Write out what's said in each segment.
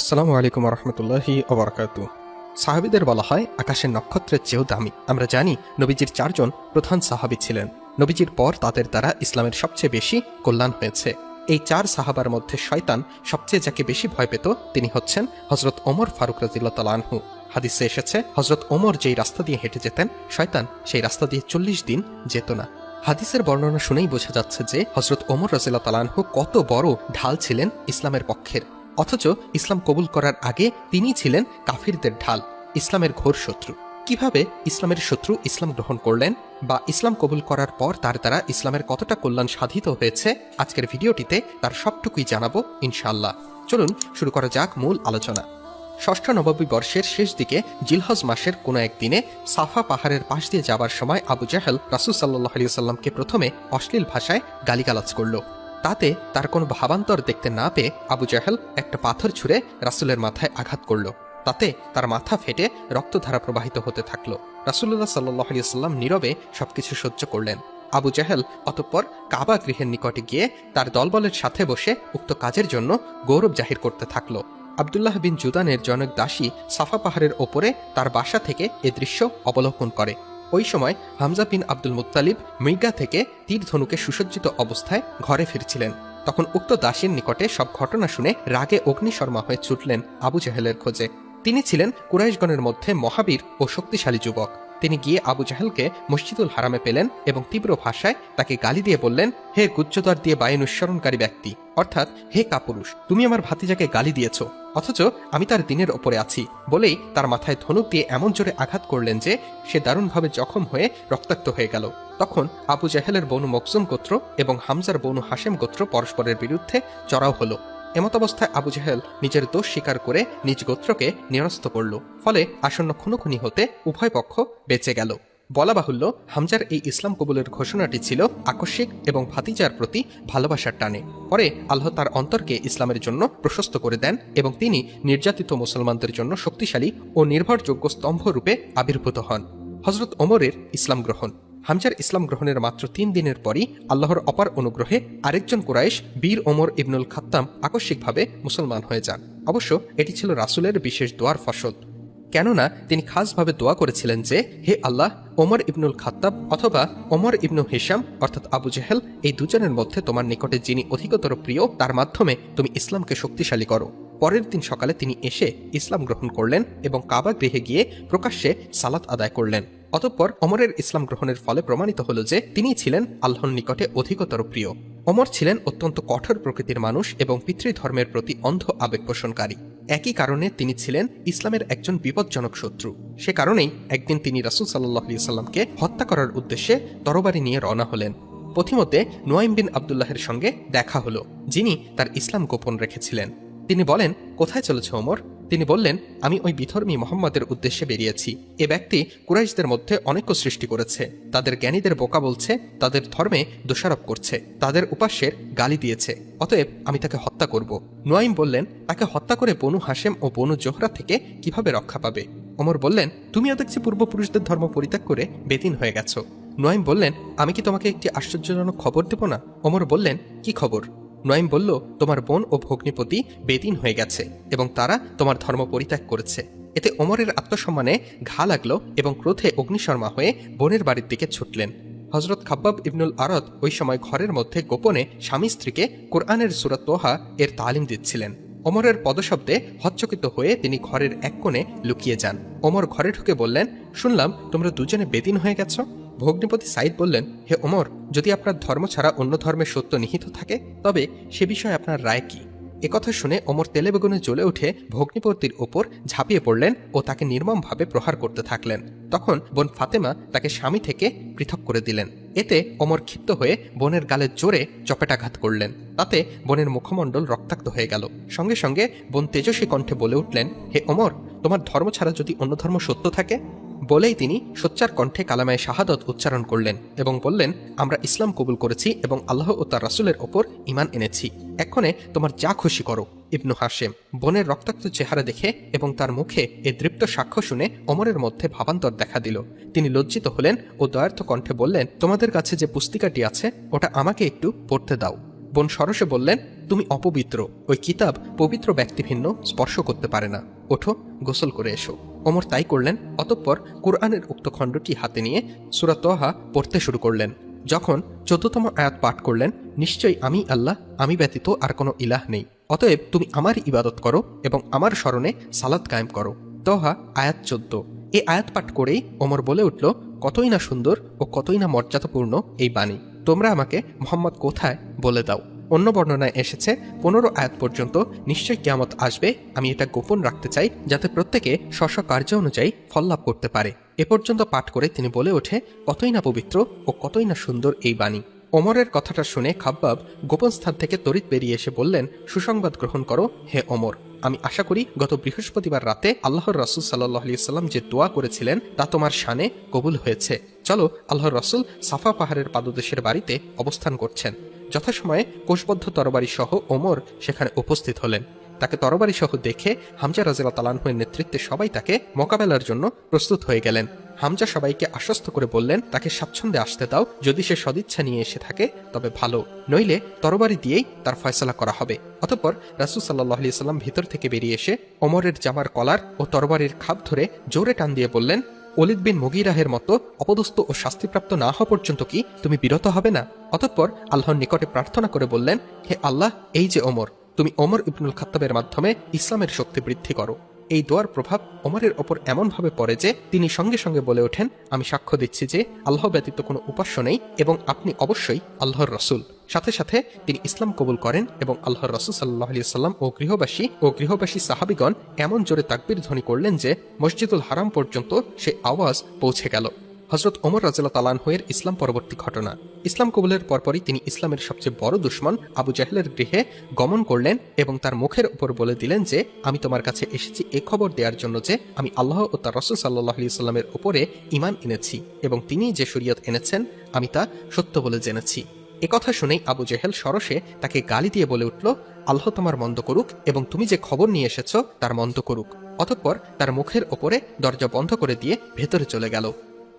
আসসালামু আলাইকুম রহমতুল্লাহি ওবরাকাতু। সাহাবিদের বলা হয়, আকাশের নক্ষত্রের চেয়েও দামি। আমরা জানি, নবীজির চারজন প্রধান সাহাবি ছিলেন। নবীজির পর তাদের দ্বারা ইসলামের সবচেয়ে বেশি কল্যাণ হয়েছে। এই চার সাহাবার মধ্যে শয়তান সবচেয়ে যাকে বেশি ভয় পেত, তিনি হচ্ছেন হজরত ওমর ফারুক রাজিল্লা আনহু। হাদিসে এসেছে হজরত ওমর যেই রাস্তা দিয়ে হেঁটে যেতেন, শয়তান সেই রাস্তা দিয়ে চল্লিশ দিন যেত না। হাদিসের বর্ণনা শুনেই বোঝা যাচ্ছে যে হজরত ওমর রাজিল্লা তালানহু কত বড় ঢাল ছিলেন ইসলামের পক্ষের। অথচ ইসলাম কবুল করার আগে তিনি ছিলেন কাফিরদের ঢাল, ইসলামের ঘোর শত্রু। কীভাবে ইসলামের শত্রু ইসলাম গ্রহণ করলেন বা ইসলাম কবুল করার পর তার দ্বারা ইসলামের কতটা কল্যাণ সাধিত হয়েছে, আজকের ভিডিওটিতে তার সবটুকুই জানাব ইনশাআল্লাহ। চলুন শুরু করা যাক মূল আলোচনা। ষষ্ঠ নবাবী বর্ষের শেষ দিকে জিলহজ মাসের কোনো একদিনে সাফা পাহাড়ের পাশ দিয়ে যাবার সময় আবু জাহেল রাসুল সাল্লাহ আলিয়াল্লামকে প্রথমে অশ্লীল ভাষায় গালিগালাজ করল। তাতে তার কোনো ভাবান্তর দেখতে না পেয়ে আবু জাহেল একটা পাথর ছুঁড়ে রাসুলের মাথায় আঘাত করল। তাতে তার মাথা ফেটে রক্তধারা প্রবাহিত হতে থাকল। রাসুল্লাহ সাল্লাহ আলিয়াল্লাম নীরবে সবকিছু সহ্য করলেন। আবু জাহেল অতঃপর কাবা গৃহের নিকটে গিয়ে তার দলবলের সাথে বসে উক্ত কাজের জন্য গৌরব জাহির করতে থাকল। আবদুল্লাহ বিন জুদানের জনক দাসী সাফা পাহাড়ের ওপরে তার বাসা থেকে এ দৃশ্য অবলোকন করে। ওই সময় হামজা বিন আব্দুল মুতালিব মৃগা থেকে তীর ধনুকে সুসজ্জিত অবস্থায় ঘরে ফিরছিলেন। তখন উক্ত দাসীর নিকটে সব ঘটনা শুনে রাগে অগ্নিশর্মা হয়ে ছুটলেন আবু জাহেলের খোঁজে। তিনি ছিলেন কুরাইশগণের মধ্যে মহাবীর ও শক্তিশালী যুবক। তিনি গিয়ে আবু জাহেলকে মসজিদুল হারামে পেলেন এবং তীব্র ভাষায় তাকে গালি দিয়ে বললেন, হে গুচ্ছদ্বার দিয়ে বায়ু নিঃসরণকারী ব্যক্তি, অর্থাৎ হে কাপুরুষ, তুমি আমার ভাতিজাকে গালি দিয়েছ, অথচ আমি তার দিনের ওপরে আছি। বলেই তার মাথায় ধনুক দিয়ে এমন জোরে আঘাত করলেন যে সে দারুণভাবে জখম হয়ে রক্তাক্ত হয়ে গেল। তখন আবু জাহেলের বনু মকসুম গোত্র এবং হামজার বনু হাসেম গোত্র পরস্পরের বিরুদ্ধে চড়াও হলো। এমতাবস্থায় আবু জাহেল নিজের দোষ স্বীকার করে নিজ গোত্রকে নিরস্ত করল, ফলে আসন্ন খুনোখুনি হতে উভয় পক্ষ বেঁচে গেল। বলা বাহুল্য, হামজার এই ইসলাম কবুলের ঘোষণাটি ছিল আকস্মিক এবং ভাতিজার প্রতি ভালোবাসার টানে। পরে আল্লাহ তার অন্তরকে ইসলামের জন্য প্রশস্ত করে দেন এবং তিনি নির্যাতিত মুসলমানদের জন্য শক্তিশালী ও নির্ভরযোগ্য স্তম্ভ রূপে আবির্ভূত হন। হজরত ওমরের ইসলাম গ্রহণ। হামজার ইসলাম গ্রহণের মাত্র তিন দিনের পরই আল্লাহর অপার অনুগ্রহে আরেকজন কুরাইশ বীর ওমর ইবনুল খাত্তাম আকস্মিকভাবে মুসলমান হয়ে যান। অবশ্য এটি ছিল রাসুলের বিশেষ দোয়ার ফসল। কেননা তিনি খাসভাবে দোয়া করেছিলেন যে, হে আল্লাহ, ওমর ইবনুল খাত্তাব অথবা ওমর ইবনু হিসাম অর্থাৎ আবু জেহেল, এই দুজনের মধ্যে তোমার নিকটে যিনি অধিকতর প্রিয়, তার মাধ্যমে তুমি ইসলামকে শক্তিশালী করো। পরের দিন সকালে তিনি এসে ইসলাম গ্রহণ করলেন এবং কাবা গৃহে গিয়ে প্রকাশ্যে সালাত আদায় করলেন। অতঃপর অমরের ইসলাম গ্রহণের ফলে প্রমাণিত হল যে তিনি ছিলেন আল্লাহর নিকটে অধিকতর প্রিয়। অমর ছিলেন অত্যন্ত কঠোর প্রকৃতির মানুষ এবং পিতৃধর্মের প্রতি অন্ধ আবেগ পোষণকারী। একই কারণে তিনি ছিলেন ইসলামের একজন বিপজ্জনক শত্রু। সে কারণেই একদিন তিনি রাসুল সাল্লাহ সাল্লামকে হত্যা করার উদ্দেশ্যে তরবারি নিয়ে রওনা হলেন। পথিমধ্যে নোয়াইম বিন আবদুল্লাহের সঙ্গে দেখা হলো, যিনি তার ইসলাম গোপন রেখেছিলেন। তিনি বলেন, কোথায় চলেছে ওমর? তিনি বললেন, আমি ওই বিধর্মী মোহাম্মদের উদ্দেশ্যে বেরিয়েছি। এ ব্যক্তি কুরাইশদের মধ্যে অনেক সৃষ্টি করেছে। তাদের জ্ঞানীদের বোকা বলছে, তাদের ধর্মে দোষারোপ করছে, তাদের উপাস্যের গালি দিয়েছে। অতএব আমি তাকে হত্যা করব। নোয়াইম বললেন, তাকে হত্যা করে বনু হাসেম ও বনু জোহরা থেকে কীভাবে রক্ষা পাবে? ওমর বললেন তুমিও দেখছি পূর্বপুরুষদের ধর্ম পরিত্যাগ করে বেদিন হয়ে গেছো। নোয়াইম বললেন, আমি কি তোমাকে একটি আশ্চর্যজনক খবর দেব না? ওমর বললেন, কি খবর? নয়ম বলল, তোমার বোন ও ভগ্নিপতি বেদিন হয়ে গেছে এবং তারা তোমার ধর্ম পরিত্যাগ করেছে। এতে ওমরের আত্মসম্মানে ঘা লাগল এবং ক্রোধে অগ্নিশর্মা হয়ে বোনের বাড়ির দিকে ছুটলেন। হজরত খাব্বাব ইবনুল আরদ ওই সময় ঘরের মধ্যে গোপনে স্বামী স্ত্রীকে কোরআনের সুরত তোহা এর তালিম দিচ্ছিলেন। অমরের পদশব্দে হচ্চকিত হয়ে তিনি ঘরের এক কোণে লুকিয়ে যান। অমর ঘরে ঢুকে বললেন, শুনলাম তোমরা দুজনে বেদিন হয়ে গেছো? ভগ্নিপতি সাইদ বললেন, হে ওমর, যদি আপনার ধর্ম ছাড়া অন্য ধর্মের সত্য নিহিত থাকে, তবে সে বিষয়ে আপনার রায় কি? একথা শুনে ওমর তেলে বেগুনে জ্বলে উঠে ভগ্নিপতির ওপর ঝাঁপিয়ে পড়লেন ও তাকে নির্মমভাবে প্রহার করতে থাকলেন। তখন বোন ফাতেমা তাকে স্বামী থেকে পৃথক করে দিলেন। এতে ওমর ক্ষিপ্ত হয়ে বোনের গালে জোরে চপেটাঘাত করলেন। তাতে বোনের মুখমণ্ডল রক্তাক্ত হয়ে গেল। সঙ্গে সঙ্গে বোন তেজস্বী কণ্ঠে বলে উঠলেন, হে ওমর, তোমার ধর্ম ছাড়া যদি অন্য ধর্ম সত্য থাকে বলেই তিনি সোচ্চার কণ্ঠে কালামায় শাহাদত উচ্চারণ করলেন এবং বললেন, আমরা ইসলাম কবুল করেছি এবং আল্লাহ ও তার রাসুলের ওপর ইমান এনেছি। এক্ষণে তোমার যা খুশি করো। ইবনু হাসেম বোনের রক্তাক্ত চেহারা দেখে এবং তার মুখে এ দৃপ্ত সাক্ষ্য শুনে অমরের মধ্যে ভাবান্তর দেখা দিল। তিনি লজ্জিত হলেন ও দয়ার্থ কণ্ঠে বললেন, তোমাদের কাছে যে পুস্তিকাটি আছে, ওটা আমাকে একটু পড়তে দাও। বোন সরসে বললেন, তুমি অপবিত্র। ওই কিতাব পবিত্র ব্যক্তিভিন্ন স্পর্শ করতে পারে না। ওঠো, গোসল করে এসো। ওমর তাই করলেন, অতঃপর কোরআনের উক্ত খণ্ডটি হাতে নিয়ে সুরা তহা পড়তে শুরু করলেন। যখন চোদ্দতম আয়াত পাঠ করলেন, নিশ্চয়ই আমি আল্লাহ, আমি ব্যতীত আর কোনো ইলাহ নেই। অতএব তুমি আমার ইবাদত করো এবং আমার স্মরণে সালাদ কায়েম করো। তহা আয়াত চোদ্দ। এই আয়াত পাঠ করেই ওমর বলে উঠল, কতই না সুন্দর ও কতই না মর্যাদাপূর্ণ এই বাণী। তোমরা আমাকে মোহাম্মদ কোথায় বলে দাও? অন্য বর্ণনায় এসেছে, পনেরো আয়াত পর্যন্ত নিশ্চয়ই কিয়ামত আসবে, আমি এটা গোপন রাখতে চাই, যাতে প্রত্যেকে স্ব কার্য অনুযায়ী ফল লাভ করতে পারে। এ পর্যন্ত পাঠ করে তিনি বলে ওঠে, কতই না পবিত্র ও কতই না সুন্দর এই বাণী। ওমরের কথাটা শুনে খাব্বাব গোপন স্থান থেকে তড়িৎ বেরিয়ে এসে বললেন, সুসংবাদ গ্রহণ করো, হে অমর আমি আশা করি গত বৃহস্পতিবার রাতে আল্লাহর রসুল সাল্লাহ সাল্লাম যে দোয়া করেছিলেন, তা তোমার শানে কবুল হয়েছে। চলো, আল্লাহর রসুল সাফা পাহাড়ের পাদদেশের বাড়িতে অবস্থান করছেন। যথাসময়ে কোষবদ্ধ তরবারি সহ ওমর সেখানে উপস্থিত হলেন। তাকে তরবারি সহ দেখে হামজা রাজিলা তালানহের নেতৃত্বে সবাই তাকে মোকাবেলার জন্য প্রস্তুত হয়ে গেলেন। হামজা সবাইকে আশ্বস্ত করে বললেন, তাকে স্বাচ্ছন্দ্যে আসতে দাও। যদি সে সদিচ্ছা নিয়ে এসে থাকে, তবে ভালো। নইলে তরবারি দিয়েই তার ফয়সলা করা হবে। অতঃপর রাসুল সাল্লাহ সাল্লাম ভিতর থেকে বেরিয়ে এসে ওমরের জামার কলার ও তরবারির খাপ ধরে জোরে টান দিয়ে বললেন অলিদ বিন মুগিরাহের মতো অপদস্থ ও শাস্তিপ্রাপ্ত না হওয়া পর্যন্ত কি তুমি বিরত হবে না? অতঃপর আল্লাহর নিকটে প্রার্থনা করে বললেন, হে আল্লাহ, এই যে ওমর, তুমি ওমর ইবনুল খাত্তাবের মাধ্যমে ইসলামের শক্তি বৃদ্ধি করো। এই দোয়ার প্রভাব ওমরের ওপর এমনভাবে পড়ে যে তিনি সঙ্গে সঙ্গে বলে ওঠেন, আমি সাক্ষ্য দিচ্ছি যে আল্লাহ ব্যতীত কোনো উপাস্য নেই এবং আপনি অবশ্যই আল্লাহর রসুল। সাথে সাথে তিনি ইসলাম কবুল করেন এবং আল্লাহর রসুল সাল্লাহ সাল্লাম ও গৃহবাসী ও গৃহবাসী সাহাবিগণ এমন জোরে তাকবির ধ্বনি করলেন যে মসজিদুল হারাম পর্যন্ত সে আওয়াজ পৌঁছে গেল। হজরত ওমর রাজিল্লা তালানহের ইসলাম পরবর্তী ঘটনা। ইসলাম কবুলের পরপরই তিনি ইসলামের সবচেয়ে বড় দুশ্মন আবু জাহেলের গৃহে গমন করলেন এবং তার মুখের উপর বলে দিলেন যে, আমি তোমার কাছে এসেছি এ খবর দেওয়ার জন্য যে, আমি আল্লাহ ও তার রসুল সাল্লাহ আলি সাল্লামের উপরে ইমান এনেছি এবং তিনি যে শরীয়ত এনেছেন, আমি তা সত্য বলে জেনেছি। একথা শুনেই আবু জেহেল সরসে তাকে গালি দিয়ে বলে উঠল, আল্লাহ তোমার মন্দ করুক এবং তুমি যে খবর নিয়ে এসেছ, তার মন্দ করুক। অতঃপর তার মুখের ওপরে দরজা বন্ধ করে দিয়ে ভেতরে চলে গেল।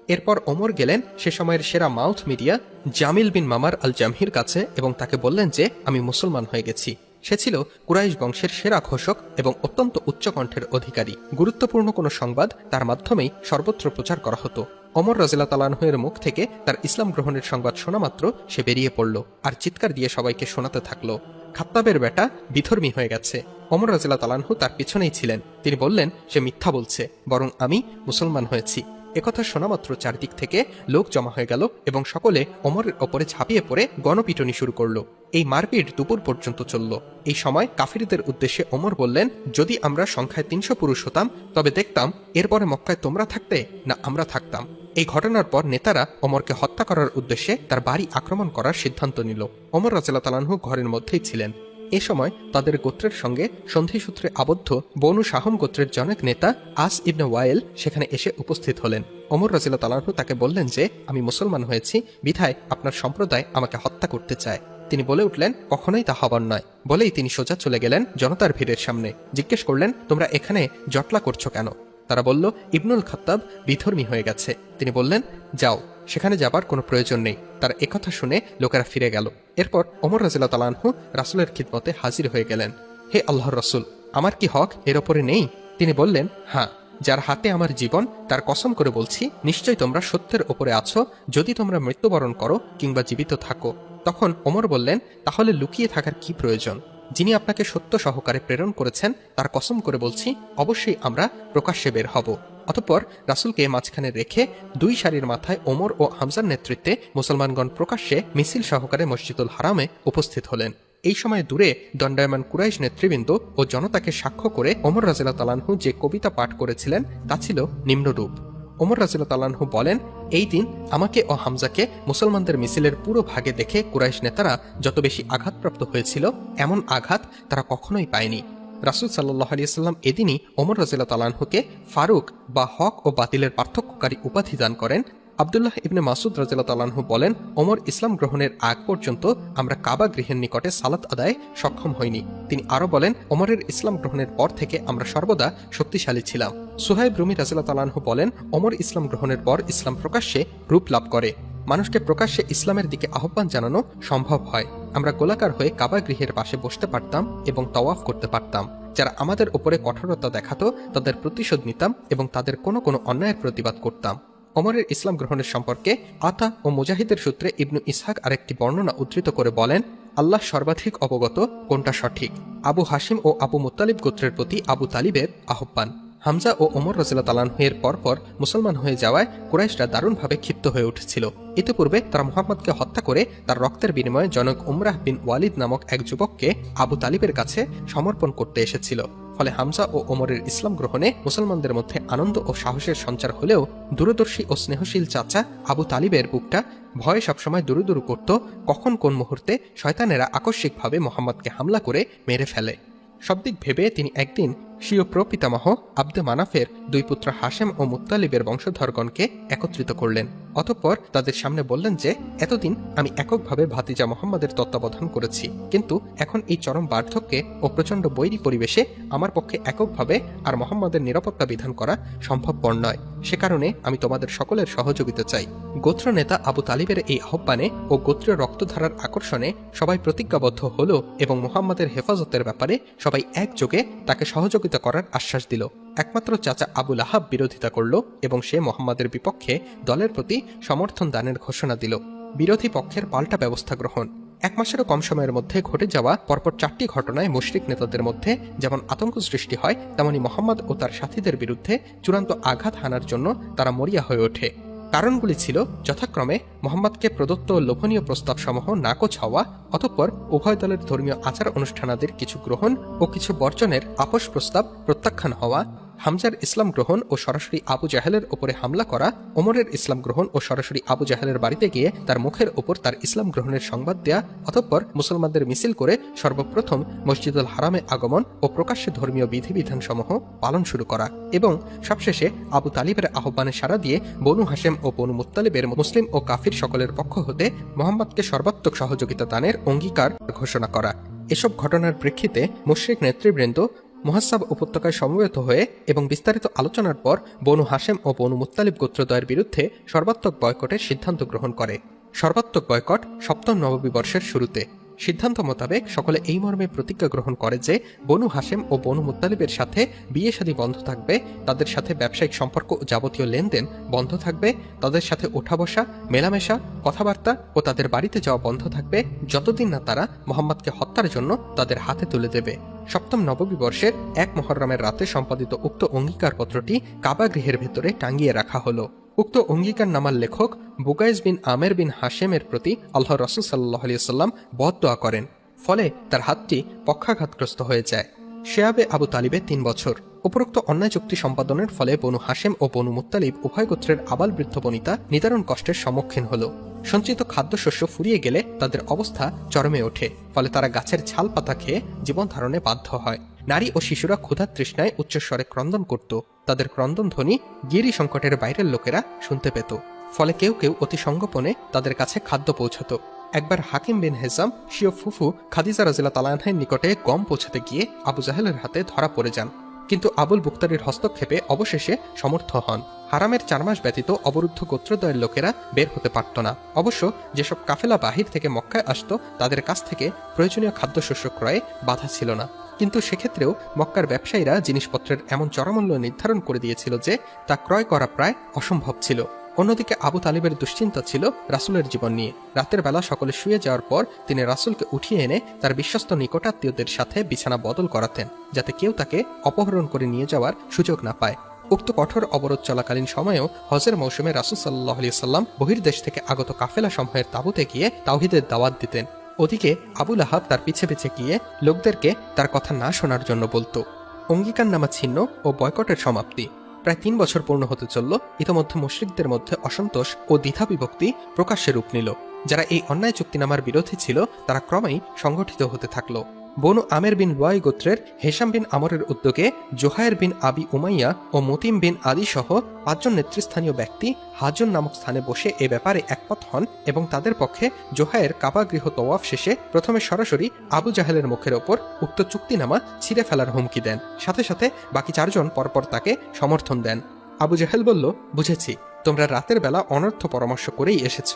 এরপর ওমর গেলেন সে সময়ের সেরা মাউথ মিডিয়া জামিল বিন মামার আল জামহির কাছে এবং তাকে বললেন যে, আমি মুসলমান হয়ে গেছি। সে ছিল কুরাইশ বংশের সেরা ঘোষক এবং অত্যন্ত উচ্চকণ্ঠের অধিকারী। গুরুত্বপূর্ণ কোনো সংবাদ তার মাধ্যমেই সর্বত্র প্রচার করা হতো। অমর রাজিলা তালানহের মুখ থেকে তার ইসলাম গ্রহণের সংবাদ শোনা মাত্র সে বেরিয়ে পড়ল আর চিৎকার দিয়ে সবাইকে শোনাতে থাকল। খাত্তাবের বেটা বিধর্মী হয়ে গেছে। অমর রাজিলা তালানহু তার পিছনেই ছিলেন। তিনি বললেন, সে মিথ্যা বলছে, বরং আমি মুসলমান হয়েছি। একথা শোনামাত্র চারদিক থেকে লোক জমা হয়ে গেল এবং সকলে অমরের ওপরে ঝাঁপিয়ে পড়ে গণপিটনি শুরু করল। এই মারপিট দুপুর পর্যন্ত চলল। এই সময় কাফিরদের উদ্দেশ্যে ওমর বললেন, যদি আমরা সংখ্যায় তিনশো পুরুষ হতাম, তবে দেখতাম, এরপরে মক্কায় তোমরা থাকতে না আমরা থাকতাম। এই ঘটনার পর নেতারা ওমরকে হত্যা করার উদ্দেশ্যে তার বাড়ি আক্রমণ করার সিদ্ধান্ত নিল। ওমর রাজিলা তালানহু ঘরের মধ্যেই ছিলেন। এ সময় তাদের গোত্রের সঙ্গে সন্ধিসূত্রে আবদ্ধ বনু শাহম গোত্রের জনক নেতা আস ইবনে ওয়াইল সেখানে এসে উপস্থিত হলেন। অমর রাজিলা তালাহু তাকে বললেন যে, আমি মুসলমান হয়েছি, বিধায় আপনার সম্প্রদায় আমাকে হত্যা করতে চায়। তিনি বলে উঠলেন, কখনোই তা হবার নয়। বলেই তিনি সোজা চলে গেলেন জনতার ভিড়ের সামনে। জিজ্ঞেস করলেন, তোমরা এখানে জটলা করছ কেন? তারা বলল, ইবনুল খাত্তাব বিধর্মী হয়ে গেছে। তিনি বললেন, যাও, সেখানে যাবার কোনো প্রয়োজন নেই। তার একথা শুনে লোকেরা ফিরে গেল। এরপর অমর রাজিল্লা তালানহু রাসুলের খিদমতে হাজির হয়ে গেলেন। হে আল্লাহর রসুল, আমার কি হক? এর ওপরে নেই। তিনি বললেন হ্যাঁ যার হাতে আমার জীবন, তার কসম করে বলছি নিশ্চয় তোমরা সত্যের ওপরে আছো। যদি তোমরা মৃত্যুবরণ করো কিংবা জীবিত থাকো। তখন ওমর বললেন, তাহলে লুকিয়ে থাকার কি প্রয়োজন? যিনি আপনাকে সত্য সহকারে প্রেরণ করেছেন, তার কসম করে বলছি, অবশ্যই আমরা প্রকাশ্যে বের হব। অতঃপর রাসুলকে মাঝখানে রেখে দুই সারির মাথায় ওমর ও হামজার নেতৃত্বে মুসলমানগণ প্রকাশ্যে মিছিল সহকারে মসজিদুল হারামে উপস্থিত হলেন। এই সময় দূরে দণ্ডায়মান কুরাইশ নেতৃবৃন্দ ও জনতাকে সাক্ষ্য করে ওমর রাজিলা তালানহু যে কবিতা পাঠ করেছিলেন, তা ছিল নিম্নরূপ। ওমর রাজিলা তালানহু বলেন, এই দিন আমাকে ও হামজাকে মুসলমানদের মিছিলের পুরো ভাগে দেখে কুরাইশ নেতারা যত বেশি আঘাতপ্রাপ্ত হয়েছিল, এমন আঘাত তারা কখনোই পায়নি। রাসুল সাল্লাহ আলিয়াল্লাম এদিনই ওমর রাজিলা তালানহুকে ফারুক বা হক ও বাতিলের পার্থক্যকারী উপাধি দান করেন। আবদুল্লাহ ইবনে মাসুদ রাজিলা তালানহু বলেন, ওমর ইসলাম গ্রহণের আগ পর্যন্ত আমরা কাবা গৃহের নিকটে সালাত আদায় সক্ষম হইনি। তিনি আরও বলেন, ওমরের ইসলাম গ্রহণের পর থেকে আমরা সর্বদা শক্তিশালী ছিলাম। সুহাইব রুমি রাজিলা তালানহু বলেন, ওমর ইসলাম গ্রহণের পর ইসলাম প্রকাশ্যে রূপ লাভ করে। মানুষকে প্রকাশ্যে ইসলামের দিকে আহ্বান জানানো সম্ভব হয়। আমরা গোলাকার হয়ে কাবা গৃহের পাশে বসতে পারতাম এবং তওয়াফ করতে পারতাম। যারা আমাদের উপরে কঠোরতা দেখাতো, তাদের প্রতিশোধ নিতাম এবং তাদের কোনো কোনো অন্যায়ের প্রতিবাদ করতাম। ওমরের ইসলাম গ্রহণের সম্পর্কে আতা ও মুজাহিদের সূত্রে ইবনু ইসহাক আরেকটি বর্ণনা উদ্ধৃত করে বলেন, আল্লাহ সর্বাধিক অবগত কোনটা সঠিক? আবু হাসিম ও আবু মুত্তালিব গোত্রের প্রতি আবু তালিবের আহ্বান। হামজা ও ওমর রজিলা তালানহের পরপর মুসলমান হয়ে যাওয়ায় কুরাইশরা দারুণভাবে ক্ষিপ্ত হয়ে উঠেছিল। ইতিপূর্বে তারা মোহাম্মদকে হত্যা করে তার রক্তের বিনিময়ে জনক উমরাহ বিন ওয়ালিদ নামক এক যুবককে আবু তালিবের কাছে সমর্পণ করতে এসেছিল। ফলে হামজা ও ওমরের ইসলাম গ্রহণে মুসলমানদের মধ্যে আনন্দ ও সাহসের সঞ্চার হলেও দূরদর্শী ও স্নেহশীল চাচা আবু তালিবের বুকটা ভয়ে সবসময় দুরু দুরু করত, কখন কোন মুহূর্তে শয়তানেরা আকস্মিকভাবে মোহাম্মদকে হামলা করে মেরে ফেলে। সব দিক ভেবে তিনি একদিন স্বীয় প্রপিতামহ আব্দে মানাফের দুই পুত্র হাশেম ও মুত্তালিবের বংশধরগণকে একত্রিত করলেন। অতঃপর তাদের সামনে বললেন যে, এতদিন আমি এককভাবে ভাতিজা মোহাম্মদের তত্ত্বাবধান করেছি। কিন্তু এখন এই চরম বার্ধক্যে ও প্রচণ্ড বৈরী পরিবেশে আমার পক্ষে এককভাবে আর মোহাম্মদের নিরাপত্তা বিধান করা সম্ভবপর নয়। সে কারণে আমি তোমাদের সকলের সহযোগিতা চাই। গোত্র নেতা আবু তালিবের এই আহ্বানে ও গোত্রীয় রক্তধারার আকর্ষণে সবাই প্রতিজ্ঞাবদ্ধ হল এবং মোহাম্মদের হেফাজতের ব্যাপারে সবাই একযোগে তাকে সহযোগিতা করার আশ্বাস দিল। একমাত্র চাচা আবুল আহাব বিরোধিতা করল এবং সে মোহাম্মদের বিপক্ষে দলের প্রতি সমর্থন দানের ঘোষণা দিল। বিরোধী পক্ষের পাল্টা ব্যবস্থা গ্রহণ। এক মাসেরও কম সময়ের মধ্যে ঘটে যাওয়া পরপর চারটি ঘটনায় মুশরিক নেতাদের মধ্যে যেমন আতঙ্ক সৃষ্টি হয়, তেমনি মোহাম্মদ ও তার সাথীদের বিরুদ্ধে চূড়ান্ত আঘাত হানার জন্য তারা মরিয়া হয়ে ওঠে। কারণগুলি ছিল যথাক্রমে মোহাম্মদকে প্রদত্ত লোভনীয় প্রস্তাবসমূহ নাকচ হওয়া, অতঃপর উভয় দলের ধর্মীয় আচার অনুষ্ঠানাদির কিছু গ্রহণ ও কিছু বর্জনের আপোষ প্রস্তাব প্রত্যাখ্যান হওয়া হামজার ইসলাম গ্রহণ ও সরাসরি আবু জাহেলের ওপরে হামলা করা, ওমরের ইসলাম গ্রহণ ও সরাসরি আবু জাহেলের বাড়িতে গিয়ে তার মুখের ওপর তার ইসলাম গ্রহণের সংবাদ দেয়া, অতঃপর মুসলমানদের মিছিল করে সর্বপ্রথম মসজিদুল হারামে আগমন ও প্রকাশ্যে ধর্মীয় বিধিবিধান সমূহ পালন শুরু করা এবং সবশেষে আবু তালিবের আহ্বানে সাড়া দিয়ে বনু হাসেম ও বনু মুত্তালিবের মুসলিম ও কাফির সকলের পক্ষ হতে মোহাম্মদকে সর্বাত্মক সহযোগিতা দানের অঙ্গীকার ঘোষণা করা। এসব ঘটনার প্রেক্ষিতে মুশ্রিক নেতৃবৃন্দ মুহাসাব উপত্যকায় সমবেত হয়ে এবং বিস্তারিত আলোচনার পর বনু হাসেম ও বনু মুত্তালিব গোত্রদ্বয়ের বিরুদ্ধে সর্বাত্মক বয়কটের সিদ্ধান্ত গ্রহণ করে। সর্বাত্মক বয়কট সপ্তম নববর্ষের শুরুতে। সিদ্ধান্ত মোতাবেক সকলে এই মর্মে প্রতিজ্ঞা গ্রহণ করে যে বনু হাসেম ও বনু মুত্তালিবের সাথে বিয়ে শাদী বন্ধ থাকবে, তাদের সাথে ব্যবসায়িক সম্পর্ক ও যাবতীয় লেনদেন বন্ধ থাকবে, তাদের সাথে ওঠা বসা মেলামেশা, কথাবার্তা ও তাদের বাড়িতে যাওয়া বন্ধ থাকবে, যতদিন না তারা মোহাম্মদকে হত্যার জন্য তাদের হাতে তুলে দেবে। সপ্তম নববী বর্ষের এক মহরমের রাতে সম্পাদিত উক্ত অঙ্গীকারপত্রটি কাবা গৃহের ভেতরে টাঙ্গিয়ে রাখা হলো। উক্ত অঙ্গীকার নামার লেখক বুকাইজ বিন আমের বিন হাশেমের প্রতি আল্লাহ রসুল সাল্লাহ আলিয়াল্লাম বদোয়া করেন, ফলে তার হাতটি পক্ষাঘাতগ্রস্ত হয়ে যায়। শেয়াবে আবু তালিবে তিন বছর। উপরোক্ত অন্যায় চুক্তি সম্পাদনের ফলে বনু হাশেম ও বনু মুত্তালিব উভয় গোত্রের আবাল বৃদ্ধ বনিতা নিদারুণ কষ্টের সম্মুখীন হল। সঞ্চিত খাদ্যশস্য ফুরিয়ে গেলে তাদের অবস্থা চরমে ওঠে, ফলে তারা গাছের ছাল পাতা খেয়ে জীবন ধারণে বাধ্য হয়। নারী ও শিশুরা ক্ষুধার তৃষ্ণায় উচ্চস্বরে ক্রন্দন করত। তাদের ক্রন্দন ধ্বনি গিরি সংকটের বাইরের লোকেরা শুনতে পেত। ফলে কেউ কেউ অতি সংগোপনে তাদের কাছে খাদ্য পৌঁছত। একবার হাকিম বিন হেজাম, শিও ফুফু, খাদিজা রাজিলা তালানহের নিকটে গম পৌঁছাতে গিয়ে আবু জাহেলের হাতে ধরা পড়ে যান। কিন্তু আবুল বুক্তারির হস্তক্ষেপে অবশেষে সমর্থ হন। হারামের চার মাস ব্যতীত অবরুদ্ধ গোত্রদ্বয়ের লোকেরা বের হতে পারত না। অবশ্য যেসব কাফেলা বাহির থেকে মক্কায় আসত, তাদের কাছ থেকে প্রয়োজনীয় খাদ্যশস্য ক্রয়ে বাধা ছিল না। কিন্তু সেক্ষেত্রেও মক্কার ব্যবসায়ীরা জিনিসপত্রের এমন চরমূল্য নির্ধারণ করে দিয়েছিল যে তা ক্রয় করা প্রায় অসম্ভব ছিল। অন্যদিকে আবু তালিবের দুশ্চিন্তা ছিল রাসুলের জীবন নিয়ে। রাতের বেলা সকলে শুয়ে যাওয়ার পর তিনি রাসুলকে উঠিয়ে এনে তার বিশ্বস্ত নিকটাত্মীয়দের সাথে বিছানা বদল করাতেন, যাতে কেউ তাকে অপহরণ করে নিয়ে যাওয়ার সুযোগ না পায়। উক্ত কঠোর অবরোধ চলাকালীন সময়েও হজের মৌসুমে রাসুল সাল্লাহ সাল্লাম বহির্দেশ থেকে আগত কাফেলা সমূহের তাবুতে গিয়ে তাওহিদের দাওয়াত দিতেন। ওদিকে আবুল আহাব তার পিছে পিছে গিয়ে লোকদেরকে তার কথা না শোনার জন্য বলতো। অঙ্গীকারনামা ছিন্ন ও বয়কটের সমাপ্তি। প্রায় তিন বছর পূর্ণ হতে চলল। ইতোমধ্যে মুশ্রিকদের মধ্যে অসন্তোষ ও দ্বিধা বিভক্তি প্রকাশ্যে রূপ নিল। যারা এই অন্যায় চুক্তিনামার বিরোধী ছিল, তারা ক্রমেই সংগঠিত হতে থাকল। বনু আমের বিন লুয়াই গোত্রের হেসাম বিন আমরের উদ্যোগে জোহায়ের বিন আবি উমাইয়া ও মতিম বিন আদি সহ পাঁচজন নেতৃস্থানীয় ব্যক্তি হাজন নামক স্থানে বসে এ ব্যাপারে একমত হন এবং তাদের পক্ষে জোহায়ের কাবা গৃহ তওয়াফ শেষে প্রথমে সরাসরি আবু জাহেলের মুখের ওপর উক্ত চুক্তিনামা ছিঁড়ে ফেলার হুমকি দেন। সাথে সাথে বাকি চারজন পরপর তাকে সমর্থন দেন। আবু জাহেল বলল, বুঝেছি, তোমরা রাতের বেলা অনর্থ পরামর্শ করেই এসেছ।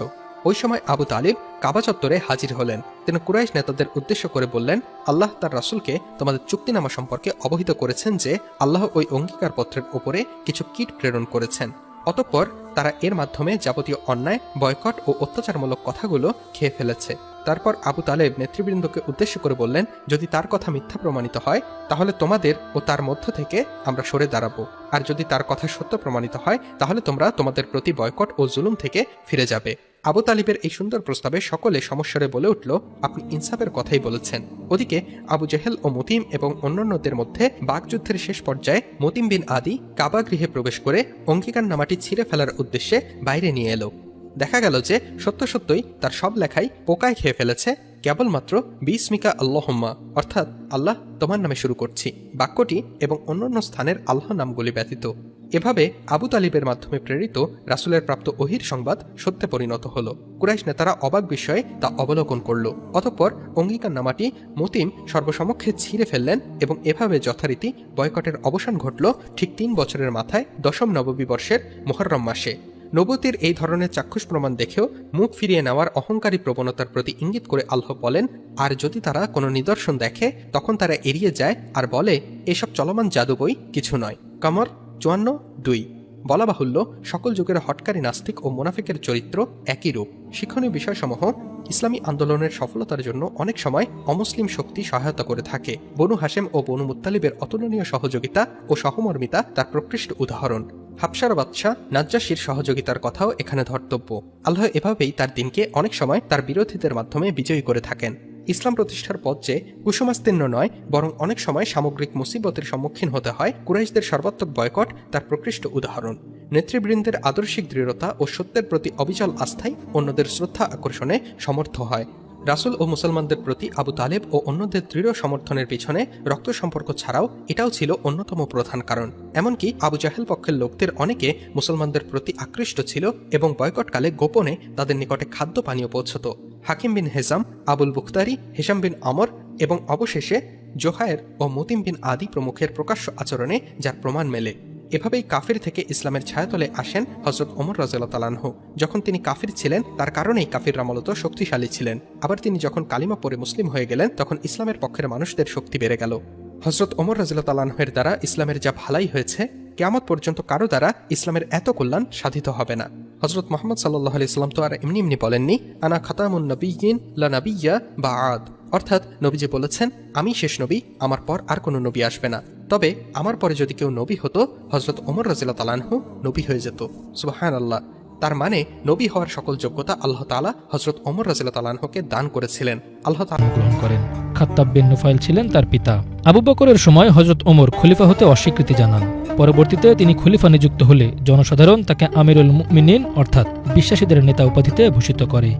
ওই সময় আবু তালিব কাবা চত্বরে হাজির হলেন। তিনি কুরাইশ নেতাদের উদ্দেশ্য করে বললেন, আল্লাহ তার রাসূলকে তোমাদের চুক্তিনামা সম্পর্কে অবহিত করেছেন যে আল্লাহ ওই অঙ্গীকারপত্রের উপরে কিছু কিট প্রেরণ করেছেন। অতঃপর তারা এর মাধ্যমে যাবতীয় অন্যায়, বয়কট ও অত্যাচারমূলক কথাগুলো খেয়ে ফেলেছে। তারপর আবু তালেব নেতৃবৃন্দকে উদ্দেশ্য করে বললেন, যদি তার কথা মিথ্যা প্রমাণিত হয়, তাহলে তোমাদের ও তার মধ্য থেকে আমরা সরে দাঁড়াবো। আর যদি তার কথা সত্য প্রমাণিত হয়, তাহলে তোমরা তোমাদের প্রতি বয়কট ও জুলুম থেকে ফিরে যাবে। আবু তালিবের এই সুন্দর প্রস্তাবে সকলে সমস্যারে বলে উঠল, আপনি ইনসাফের কথাই বলেছেন। ওদিকে আবু জেহেল ও মতিম এবং অন্যান্যদের মধ্যে বাকযুদ্ধের শেষ পর্যায়ে মতিম বিন আদি কাবা গৃহে প্রবেশ করে অঙ্গীকার নামাটি ছিঁড়ে ফেলার উদ্দেশ্যে বাইরে নিয়ে এলো। দেখা গেল যে সত্য সত্যই তার সব লেখাই পোকায় খেয়ে ফেলেছে, কেবলমাত্র বিস্মিকা আল্লাহম্মা, অর্থাৎ আল্লাহ তোমার নামে শুরু করছি। বাক্যটি এবং অন্যান্য স্থানের আল্লাহ নামগুলি ব্যতীত। এভাবে আবু তালিবের মাধ্যমে প্রেরিত রাসুলের প্রাপ্ত অহির সংবাদ সত্যে পরিণত হল। কুরাইশ নেতারা অবাক বিষয়ে তা অবলোকন করল। অতঃপর অঙ্গীকার নামাটি মতিম সর্বসমক্ষে ছিঁড়ে ফেললেন এবং এভাবে যথারীতি বয়কটের অবসান ঘটল ঠিক তিন বছরের মাথায় দশম নববী বর্ষের মোহররম মাসে। নবতির এই ধরনের চাক্ষুষ প্রমাণ দেখেও মুখ ফিরিয়ে নেওয়ার অহংকারী প্রবণতার প্রতি ইঙ্গিত করে আল্লাহ বলেন, আর যদি তারা কোনো নিদর্শন দেখে, তখন তারা এড়িয়ে যায় আর বলে, এসব চলমান জাদু বই কিছু নয়। কামর চুয়ান্ন দুই। বলা বাহুল্য, সকল যুগের হটকারী নাস্তিক ও মোনাফিকের চরিত্র একই রূপ। শিক্ষণীয় বিষয়সমূহ, ইসলামী আন্দোলনের সফলতার জন্য অনেক সময় অমুসলিম শক্তি সহায়তা করে থাকে। বনু হাশেম ও বনু মুতালিবের অতুলনীয় সহযোগিতা ও সহমর্মিতা তার প্রকৃষ্ট উদাহরণ। হাবসার বাদশাহ নাজ্জাসির সহযোগিতার কথাও এখানে ধর্তব্য। আল্লাহ এভাবেই তার দিনকে অনেক সময় তার বিরোধীদের মাধ্যমে বিজয়ী করে থাকেন। ইসলাম প্রতিষ্ঠার পথ যে কুসুমাস্তীর্ণ নয়, বরং অনেক সময় সামগ্রিক মুসিবতের সম্মুখীন হতে হয়, কুরাইশদের সর্বাত্মক বয়কট তার প্রকৃষ্ট উদাহরণ। নেতৃবৃন্দের আদর্শিক দৃঢ়তা ও সত্যের প্রতি অবিচল আস্থাই অন্যদের শ্রদ্ধা আকর্ষণে সমর্থ হয়। রাসুল ও মুসলমানদের প্রতি আবু তালেব ও অন্যদের দৃঢ় সমর্থনের পিছনে রক্ত সম্পর্ক ছাড়াও এটাও ছিল অন্যতম প্রধান কারণ। এমনকি আবু জাহেল পক্ষের লোকদের অনেকে মুসলমানদের প্রতি আকৃষ্ট ছিল এবং বয়কটকালে গোপনে তাদের নিকটে খাদ্য পানীয় পৌঁছত। হাকিম বিন হেজাম, আবুল বুখতারি হেসাম বিন আমর এবং অবশেষে জোহায়ের ও মতিম বিন আদি প্রমুখের প্রকাশ্য আচরণে যার প্রমাণ মেলে। এভাবেই কাফির থেকে ইসলামের ছায়াতলে আসেন হজরত ওমর রাজতালানহ যখন তিনি কাফির ছিলেন, তার কারণেই কাফিররা মূলত শক্তিশালী ছিলেন। আবার তিনি যখন কালিমা পরে মুসলিম হয়ে গেলেন, তখন ইসলামের পক্ষের মানুষদের শক্তি বেড়ে গেল। হজরত ওমর রাজিল্লাতালাহের দ্বারা ইসলামের যা ভালাই হয়েছে, কেয়ামত পর্যন্ত কারও দ্বারা ইসলামের এত কল্যাণ সাধিত হবে না। হজরত মোহাম্মদ সাল্লাহ ইসলাম তো আর এমনি এমনি বলেননি, আনা খাতামুন নবীন লা নবিয়া বা আদ অর্থাৎ নবীজি বলেছেন, আমি শেষ নবী, আমার পর আর কোনো নবী আসবে না। তবে আমার পরে যদি কেউ নবী হতো হজরত ওমর রাজিল্লা তালানহু নবী হয়ে যেত। সুবাহান আল্লাহ তার মানে নবী হওয়ার সকল যোগ্যতা আল্লাহ তালা হজরত ওমর রাজিল্লা তালানহুকে দান করেছিলেন। আল্লাহ তালা গ্রহণ করেন। খাত্তাব বিন নুফাইল ছিলেন তার পিতা। আবু বকরের সময় হজরত ওমর খলিফা হতে অস্বীকৃতি জানান। পরবর্তীতে তিনি খলিফা নিযুক্ত হলে জনসাধারণ তাকে আমিরুল মুমিনিন অর্থাৎ বিশ্বাসীদের নেতা উপাধিতে ভূষিত করে।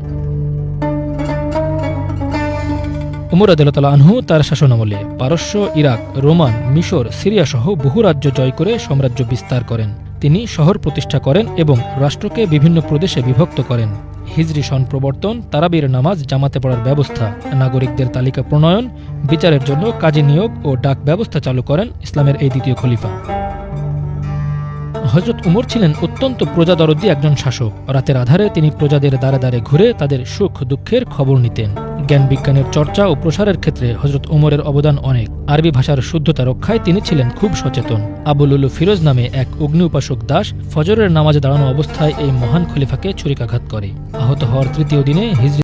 উমর আদালতালা আনহু তার শাসনামলে পারস্য, ইরাক, রোমান, মিশর সিরিয়া সহ বহু রাজ্য জয় করে সাম্রাজ্য বিস্তার করেন। তিনি শহর প্রতিষ্ঠা করেন এবং রাষ্ট্রকে বিভিন্ন প্রদেশে বিভক্ত করেন। হিজরি সন প্রবর্তন, তারাবির নামাজ, জামাতে পড়ার ব্যবস্থা, নাগরিকদের তালিকা প্রণয়ন, বিচারের জন্য কাজী নিয়োগ ও ডাক ব্যবস্থা চালু করেন ইসলামের এই দ্বিতীয় খলিফা। হজরত উমর ছিলেন অত্যন্ত প্রজাদরদি একজন শাসক। রাতের আধারে তিনি প্রজাদের দ্বারে দ্বারে ঘুরে তাদের সুখ দুঃখের খবর নিতেন। জ্ঞান বিজ্ঞানের চর্চা ও প্রসারের ক্ষেত্রে হজরত উমরের অবদান অনেক। আরবি ভাষার শুদ্ধতা রক্ষায় তিনি ছিলেন খুব সচেতন। আবুল উলু ফিরোজ নামে এক অগ্নি উপাসক দাস ফজরের নামাজে দাঁড়ানো অবস্থায় এই মহান খলিফাকে ছুরিকাঘাত করে। আহত হওয়ার তৃতীয় দিনে হিজরি